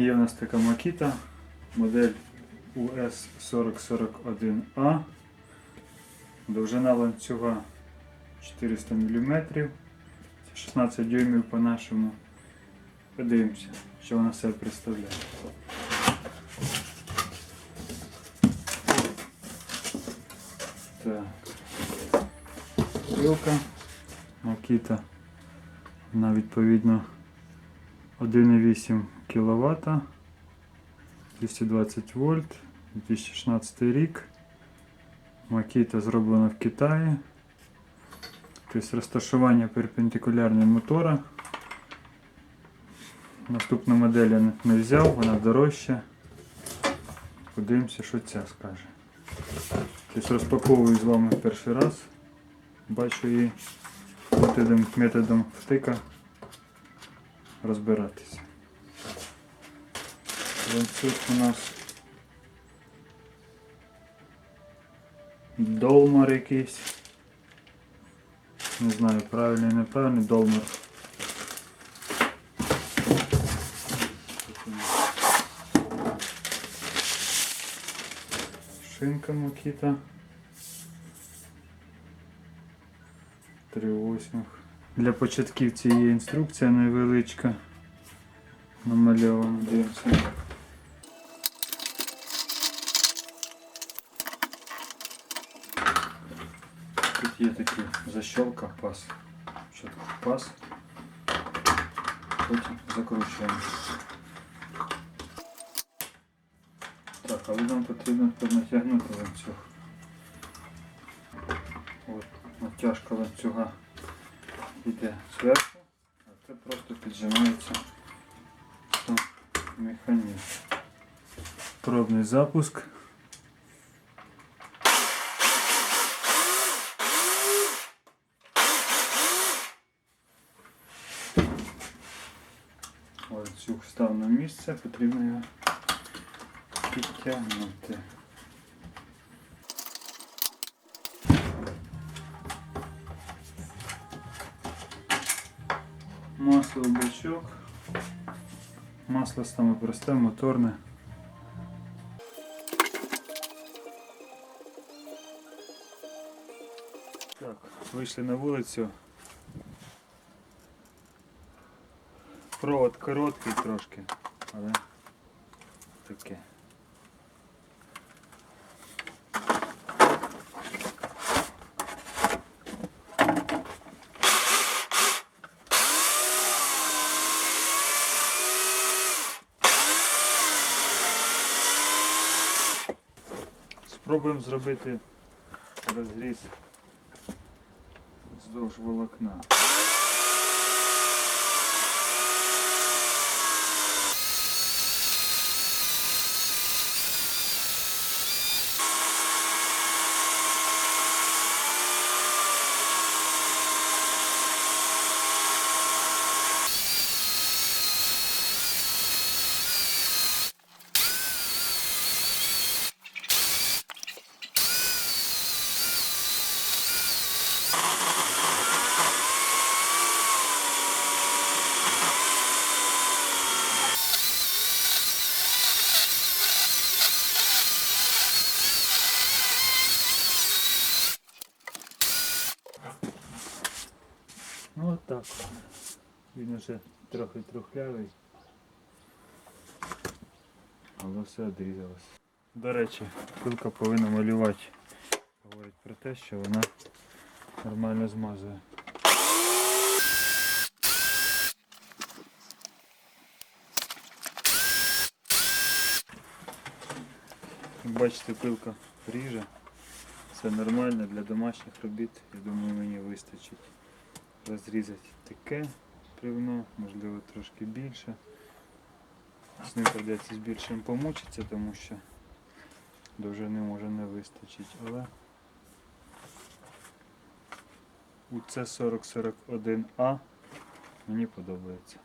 Є в нас така макіта, модель US4041A. Довжина ланцюга 400 мм. Це 16 дюймів по-нашому. Подивимося, що вона себе представляє. Так. Пилка, макіта на відповідно 1,8 кВт, 220 вольт, 2016 рік. Макіта зроблена в Китаї. Тобто розташування перпендикулярне мотора. Наступну модель я не взяв, вона дорожча. Подивимося, що ця скаже. Тобто розпаковую з вами перший раз. Бачу її методом, методом втика розбиратися. Ланцюг у нас долмар якийсь. Не знаю, правильний, неправильний долмар. Шинка Макіта. 3 восьмих. Для початківців є інструкція невеличка. Намальована, дивимося. Тут є такі защелка пас. Що тут пас. Потім закручуємо. Так, але нам потрібно натягнути ланцюг. От, натяжка ланцюга йде зверху, а це просто піджимається механізм. Пробний запуск. Ланцюг став на місце, потрібно підтягнути. Масло в бачок. Масло саме просте, моторне. Так, вийшли на вулицю. Провод короткий трошки, але таке. Спробуємо зробити розріз вздовж волокна. Ну от так. Він вже трохи трухлявий. Але все відрізалось. До речі, пилка повинна малювати. Говорить про те, що вона нормально змазує. Як бачите, пилка ріже. Це нормально для домашніх робіт. Я думаю, мені вистачить розрізати таке привно, можливо трошки більше. З ним придеться з більшим помучитися, тому що довжини може не вистачить, але у C4041А мені подобається.